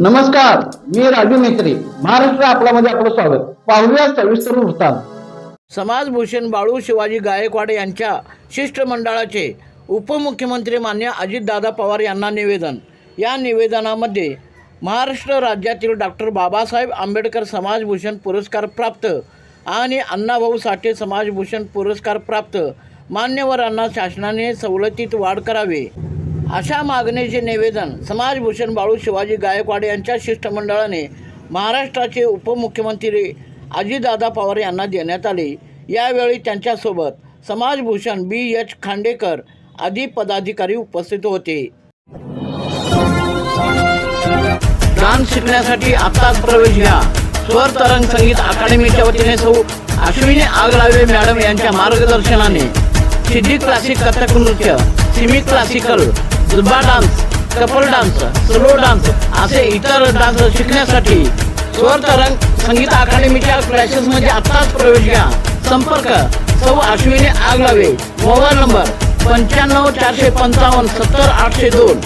नमस्कार मी राजू मेत्री महाराष्ट्र आपल्यामध्ये आपलं स्वागत. पाहूया सविस्तर वृत्तांत. समाजभूषण बाळू शिवाजी गायकवाड यांच्या शिष्टमंडळाचे उपमुख्यमंत्री मान्य अजितदादा पवार यांना निवेदन. या निवेदनामध्ये महाराष्ट्र राज्यातील डॉक्टर बाबासाहेब आंबेडकर समाजभूषण पुरस्कार प्राप्त आणि अण्णाभाऊ साठे समाजभूषण पुरस्कार प्राप्त. मान्यवरांना शासनाने सवलतीत वाढ करावे. अशा मागणीचे निवेदन समाजभूषण बाळू शिवाजी गायकवाड यांच्या शिष्टमंडळाने महाराष्ट्राचे उपमुख्यमंत्री अजितदादा पवार यांना देण्यात आले. यावेळी त्यांच्यासोबत समाजभूषण बी एच खांडेकर आदी पदाधिकारी उपस्थित होते. डान्स शिकण्यासाठी आत्ताच प्रवेश घ्या. स्वर तरंग संगीत अकादमीच्या वतीने सौ अश्विनी आगलावे मॅडम यांच्या मार्गदर्शनाने. सिद्धी क्लासिक कथक नृत्य semi classical zumba dance couple dance slow dance असे इतर डान्स शिकण्यासाठी स्वर तरंग संगीत अकादमीच्या क्लासेसमध्ये आत्ताच प्रवेश घ्या. संपर्क सौ अश्विनी आगलावे मोबाईल नंबर पंच्याण्णव चारशे पंचावन्न सत्तर आठशे दोन.